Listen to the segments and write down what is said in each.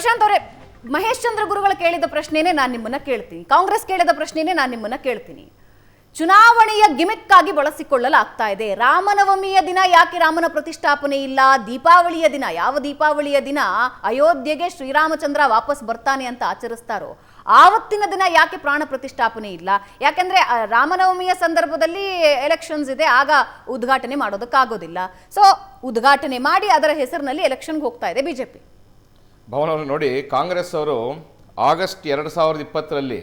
ಪ್ರಶಾಂತ್ ಅವರೇ, ಮಹೇಶ್ ಚಂದ್ರ ಗುರುಗಳು ಕೇಳಿದ ಪ್ರಶ್ನೆನೇ ನಾನು ನಿಮ್ಮನ್ನ ಕೇಳ್ತೀನಿ. ಕಾಂಗ್ರೆಸ್ ಕೇಳಿದ ಪ್ರಶ್ನೆನೇ ನಾನು ನಿಮ್ಮನ್ನ ಕೇಳ್ತೀನಿ. ಚುನಾವಣೆಯ ಗಿಮಿಕ್ ಆಗಿ ಬಳಸಿಕೊಳ್ಳಲಾಗ್ತಾ ಇದೆ. ರಾಮನವಮಿಯ ದಿನ ಯಾಕೆ ರಾಮನ ಪ್ರತಿಷ್ಠಾಪನೆ ಇಲ್ಲ? ದೀಪಾವಳಿಯ ದಿನ, ಯಾವ ದೀಪಾವಳಿಯ ದಿನ ಅಯೋಧ್ಯೆಗೆ ಶ್ರೀರಾಮಚಂದ್ರ ವಾಪಸ್ ಬರ್ತಾನೆ ಅಂತ ಆಚರಿಸ್ತಾರೋ? ಆವತ್ತಿನ ದಿನ ಯಾಕೆ ಪ್ರಾಣ ಪ್ರತಿಷ್ಠಾಪನೆ ಇಲ್ಲ? ಯಾಕಂದ್ರೆ ರಾಮನವಮಿಯ ಸಂದರ್ಭದಲ್ಲಿ ಎಲೆಕ್ಷನ್ಸ್ ಇದೆ, ಆಗ ಉದ್ಘಾಟನೆ ಮಾಡೋದಕ್ಕಾಗೋದಿಲ್ಲ. ಸೊ ಉದ್ಘಾಟನೆ ಮಾಡಿ ಅದರ ಹೆಸರಿನಲ್ಲಿ ಎಲೆಕ್ಷನ್ಗೆ ಹೋಗ್ತಾ ಇದೆ ಬಿಜೆಪಿ. ಭವನ್ ಅವರು ನೋಡಿ ಕಾಂಗ್ರೆಸ್ ಅವರು ಆಗಸ್ಟ್ ಎರಡು ಸಾವಿರದ ಇಪ್ಪತ್ತರಲ್ಲಿ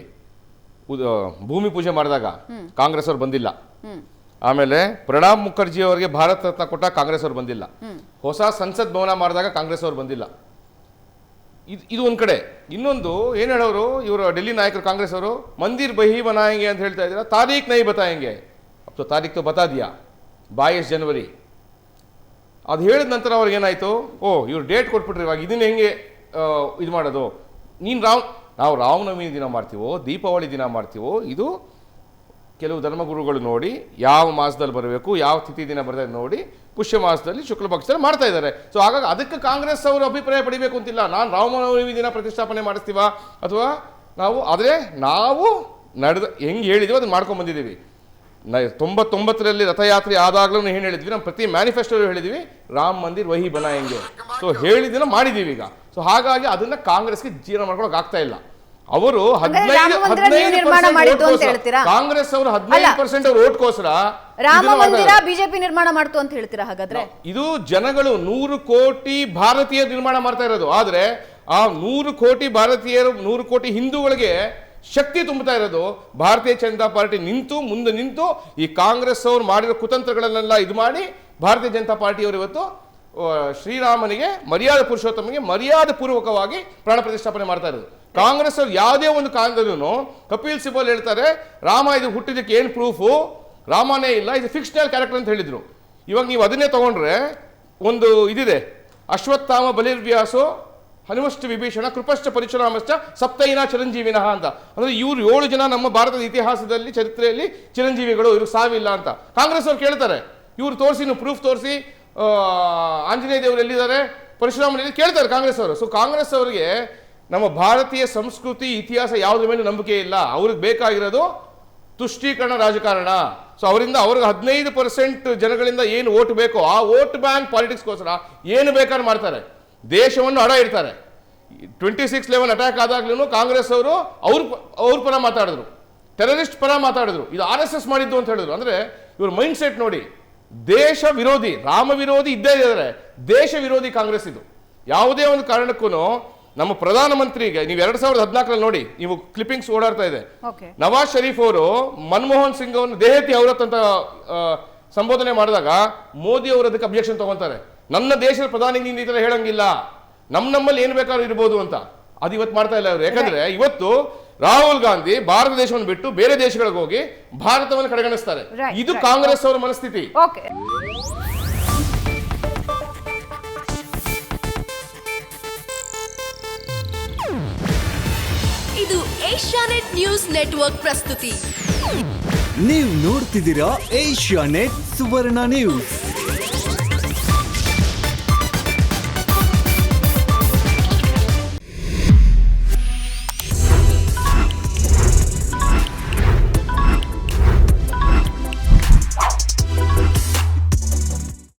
ಭೂಮಿ ಪೂಜೆ ಮಾಡಿದಾಗ ಕಾಂಗ್ರೆಸ್ ಅವರು ಬಂದಿಲ್ಲ. ಆಮೇಲೆ ಪ್ರಣಾಬ್ ಮುಖರ್ಜಿ ಅವರಿಗೆ ಭಾರತ ರತ್ನ ಕೊಟ್ಟ ಕಾಂಗ್ರೆಸ್ ಅವರು ಬಂದಿಲ್ಲ. ಹೊಸ ಸಂಸತ್ ಭವನ ಮಾಡಿದಾಗ ಕಾಂಗ್ರೆಸ್ ಅವರು ಬಂದಿಲ್ಲ. ಇದು ಇದು ಒಂದು ಕಡೆ. ಇನ್ನೊಂದು ಏನು ಹೇಳೋರು? ಇವರು ಡೆಲ್ಲಿ ನಾಯಕರು ಕಾಂಗ್ರೆಸ್ ಅವರು ಮಂದಿರ್ ಬಹಿ ಬನಾಯಂಗೆ ಅಂತ ಹೇಳ್ತಾ ಇದ್ದೀರಾ? ತಾರೀಖ್ ನೈ ಬತಾಯಂಗೆ ಹೆಂಗೆ ತೋ ತಾರೀಖ್ ತೋ ಬತಾ ದಿಯಾ? ಬಾಯಿಸ್ ಜನವರಿ ಅದು ಹೇಳಿದ ನಂತರ ಅವ್ರಿಗೆ ಏನಾಯ್ತು ಓ ಇವ್ರು ಡೇಟ್ ಕೊಟ್ಬಿಟ್ರಿ ಇವಾಗ. ಇದನ್ನ ಹೆಂಗೆ ಇದು ಮಾಡೋದು. ನೀನು ರಾವ್, ನಾವು ರಾಮನವಮಿ ದಿನ ಮಾಡ್ತೀವೋ, ದೀಪಾವಳಿ ದಿನ ಮಾಡ್ತೀವೋ, ಇದು ಕೆಲವು ಧರ್ಮಗುರುಗಳು ನೋಡಿ, ಯಾವ ಮಾಸದಲ್ಲಿ ಬರಬೇಕು, ಯಾವ ತಿಥಿ ದಿನ ಬರ್ತದೆ ನೋಡಿ, ಪುಷ್ಯ ಮಾಸದಲ್ಲಿ ಶುಕ್ಲ ಪಕ್ಷದಲ್ಲಿ ಮಾಡ್ತಾ ಇದ್ದಾರೆ. ಸೊ ಹಾಗಾಗಿ ಅದಕ್ಕೆ ಕಾಂಗ್ರೆಸ್ ಅವರು ಅಭಿಪ್ರಾಯ ಪಡಿಬೇಕು ಅಂತಿಲ್ಲ. ನಾನು ರಾಮನವಮಿ ದಿನ ಪ್ರತಿಷ್ಠಾಪನೆ ಮಾಡಿಸ್ತೀವ? ಅಥವಾ ನಾವು, ಆದರೆ ನಾವು ನಡೆದ, ಹೆಂಗೆ ಹೇಳಿದೀವೋ ಅದನ್ನ ಮಾಡ್ಕೊಂಡು ಬಂದಿದ್ದೀವಿ. ನ, ತೊಂಬತ್ತೊಂಬತ್ತರಲ್ಲಿ ರಥಯಾತ್ರೆ ಆದಾಗಲೂ ಏನು ಹೇಳಿದ್ವಿ ನಮ್ಮ ಪ್ರತಿ ಮ್ಯಾನಿಫೆಸ್ಟೋ ಹೇಳಿದ್ವಿ, ರಾಮ ಮಂದಿರ್ ವಹಿ ಹೆಂಗೆ? ಸೊ ಹೇಳಿದಿನ ಮಾಡಿದ್ದೀವಿ ಈಗ. ಸೊ ಹಾಗಾಗಿ ಅದನ್ನ ಕಾಂಗ್ರೆಸ್ಗೆ ಜೀರ್ಣ ಮಾಡ್ಕೊಳಕ್ ಆಗ್ತಾ ಇಲ್ಲ. ಅವರು ಹದಿನೈದು ಹೇಳ್ತೀರಾ? ಕಾಂಗ್ರೆಸ್ ಅವರು ಹದಿನೈದು ಪರ್ಸೆಂಟ್ ಅವ್ರ ಓಟ್ಗೋಸ್ಕರ ರಾಮ ಮಂದಿರ ಬಿಜೆಪಿ ನಿರ್ಮಾಣ ಮಾಡ್ತು ಅಂತ ಹೇಳ್ತೀರಾ ಹಾಗಾದ್ರೆ? ಇದು ಜನಗಳು ನೂರು ಕೋಟಿ ಭಾರತೀಯ ನಿರ್ಮಾಣ ಮಾಡ್ತಾ ಇರೋದು. ಆದ್ರೆ ಆ ನೂರು ಕೋಟಿ ಭಾರತೀಯರು ನೂರು ಕೋಟಿ ಹಿಂದೂಗಳಿಗೆ ಶಕ್ತಿ ತುಂಬುತ್ತಾ ಇರೋದು. ಭಾರತೀಯ ಜನತಾ ಪಾರ್ಟಿ ನಿಂತು ಮುಂದೆ ನಿಂತು ಈ ಕಾಂಗ್ರೆಸ್ ಅವರು ಮಾಡಿರೋ ಕುತಂತ್ರಗಳನ್ನೆಲ್ಲ ಇದು ಮಾಡಿ ಭಾರತೀಯ ಜನತಾ ಪಾರ್ಟಿಯವರು ಇವತ್ತು ಶ್ರೀರಾಮನಿಗೆ ಮರ್ಯಾದೆ ಪುರುಷೋತ್ತಮಗೆ ಮರ್ಯಾದೆ ಪೂರ್ವಕವಾಗಿ ಪ್ರಾಣ ಪ್ರತಿಷ್ಠಾಪನೆ ಮಾಡ್ತಾ ಇರೋದು. ಕಾಂಗ್ರೆಸ್ ಅವ್ರು ಯಾವುದೇ ಒಂದು ಕಾಲದಲ್ಲೂ ಕಪಿಲ್ ಸಿಬಲ್ ಹೇಳ್ತಾರೆ, ರಾಮ ಇದು ಹುಟ್ಟಿದಕ್ಕೆ ಏನು ಪ್ರೂಫು ರಾಮನೇ ಇಲ್ಲ, ಇದು ಫಿಕ್ಷನಲ್ ಕ್ಯಾರೆಕ್ಟರ್ ಅಂತ ಹೇಳಿದ್ರು. ಇವಾಗ ನೀವು ಅದನ್ನೇ ತಗೊಂಡ್ರೆ ಒಂದು ಇದಿದೆ. ಅಶ್ವತ್ಥಾಮ ಬಲಿರ್ವ್ಯಾಸು ಹನುಮಷ್ಟ ವಿಭೀಷಣ, ಕೃಪಶ್ಚ ಪರಿಶುರಾಮಶ್ಚ, ಸಪ್ತೈನ ಚಿರಂಜೀವಿನಃ ಅಂತ. ಅಂದರೆ ಇವರು ಏಳು ಜನ ನಮ್ಮ ಭಾರತದ ಇತಿಹಾಸದಲ್ಲಿ, ಚರಿತ್ರೆಯಲ್ಲಿ ಚಿರಂಜೀವಿಗಳು ಇವರು ಸಾವಿಲ್ಲ ಅಂತ. ಕಾಂಗ್ರೆಸ್ ಅವ್ರು ಕೇಳ್ತಾರೆ, ಇವರು ತೋರಿಸಿ ನೀವು ಪ್ರೂಫ್ ತೋರಿಸಿ ಆಂಜನೇಯ ದೇವರು ಎಲ್ಲಿದ್ದಾರೆ? ಪರಶುರಾಮನಲ್ಲಿ ಕೇಳ್ತಾರೆ ಕಾಂಗ್ರೆಸ್ ಅವರು. ಸೊ ಕಾಂಗ್ರೆಸ್ ಅವರಿಗೆ ನಮ್ಮ ಭಾರತೀಯ ಸಂಸ್ಕೃತಿ, ಇತಿಹಾಸ ಯಾವುದ್ರ ಮೇಲೆ ನಂಬಿಕೆ ಇಲ್ಲ. ಅವ್ರಿಗೆ ಬೇಕಾಗಿರೋದು ತುಷ್ಟೀಕರಣ ರಾಜಕಾರಣ. ಸೊ ಅವರಿಂದ ಅವ್ರಿಗೆ ಹದಿನೈದು ಪರ್ಸೆಂಟ್ ಜನಗಳಿಂದ ಏನು ಓಟ್ ಬೇಕೋ, ಆ ಓಟ್ ಬ್ಯಾಂಕ್ ಪಾಲಿಟಿಕ್ಸ್ಗೋಸ್ಕರ ಏನು ಬೇಕಾದ್ರೂ ಮಾಡ್ತಾರೆ. ದೇಶವನ್ನು ಅಡ ಇಡ್ತಾರೆ. ಟ್ವೆಂಟಿ ಸಿಕ್ಸ್ ಲೆವೆನ್ ಅಟ್ಯಾಕ್ ಆದಾಗ್ಲೂ ಕಾಂಗ್ರೆಸ್ ಅವರು ಅವ್ರ ಅವ್ರ ಪರ ಮಾತಾಡಿದ್ರು. ಟೆರರಿಸ್ಟ್ ಪರ ಮಾತಾಡಿದ್ರು. ಇದು ಆರ್ ಎಸ್ ಎಸ್ ಮಾಡಿದ್ದು ಅಂತ ಹೇಳಿದ್ರು. ಅಂದ್ರೆ ಇವ್ರ ಮೈಂಡ್ ಸೆಟ್ ನೋಡಿ ದೇಶ ವಿರೋಧಿ ರಾಮ ವಿರೋಧಿ ಇದ್ದೇ ಇದ್ದಾರೆ ದೇಶ ವಿರೋಧಿ ಕಾಂಗ್ರೆಸ್ ಇದು. ಯಾವುದೇ ಒಂದು ಕಾರಣಕ್ಕೂ ನಮ್ಮ ಪ್ರಧಾನಮಂತ್ರಿಗೆ ನೀವು ಎರಡ್ ಸಾವಿರದ ಹದಿನಾಲ್ಕರಲ್ಲಿ ನೋಡಿ ನೀವು ಕ್ಲಿಪ್ಪಿಂಗ್ಸ್ ಓಡಾಡ್ತಾ ಇದೆ. ನವಾಜ್ ಶರೀಫ್ ಅವರು ಮನಮೋಹನ್ ಸಿಂಗ್ ಅವರನ್ನು ದೇಹತಿ ಔರತ್ ಅಂತ ಸಂಬೋಧನೆ ಮಾಡಿದಾಗ ಮೋದಿ ಅವರು ಅದಕ್ಕೆ ಅಬ್ಜೆಕ್ಷನ್ ತಗೊಂತಾರೆ. ನನ್ನ ದೇಶದ ಪ್ರಧಾನಿ ನೀನು ಈ ತರ ಹೇಳಂಗಿಲ್ಲ. ನಮ್ ನಮ್ಮಲ್ಲಿ ಏನ್ ಬೇಕಾದ್ರೂ ಇರ್ಬೋದು ಅಂತ. ಅದು ಇವತ್ತು ಮಾಡ್ತಾ ಇಲ್ಲ ಅವರು. ಯಾಕಂದ್ರೆ ಇವತ್ತು ರಾಹುಲ್ ಗಾಂಧಿ ಭಾರತ ದೇಶವನ್ನು ಬಿಟ್ಟು ಬೇರೆ ದೇಶಗಳಿಗೆ ಹೋಗಿ ಭಾರತವನ್ನು ಕಡೆಗಣಿಸ್ತಾರೆ. ಇದು. ಕಾಂಗ್ರೆಸ್ ಅವರ ಮನಸ್ಥಿತಿ. ಓಕೆ ಇದು ಏಷ್ಯಾನೆಟ್ ನ್ಯೂಸ್ ನೆಟ್ವರ್ಕ್ ಪ್ರಸ್ತುತಿ. ನೀವು ನೋಡ್ತಿದ್ದೀರಾ ಏಷ್ಯಾ ನೆಟ್ ಸುವರ್ಣ ನ್ಯೂಸ್.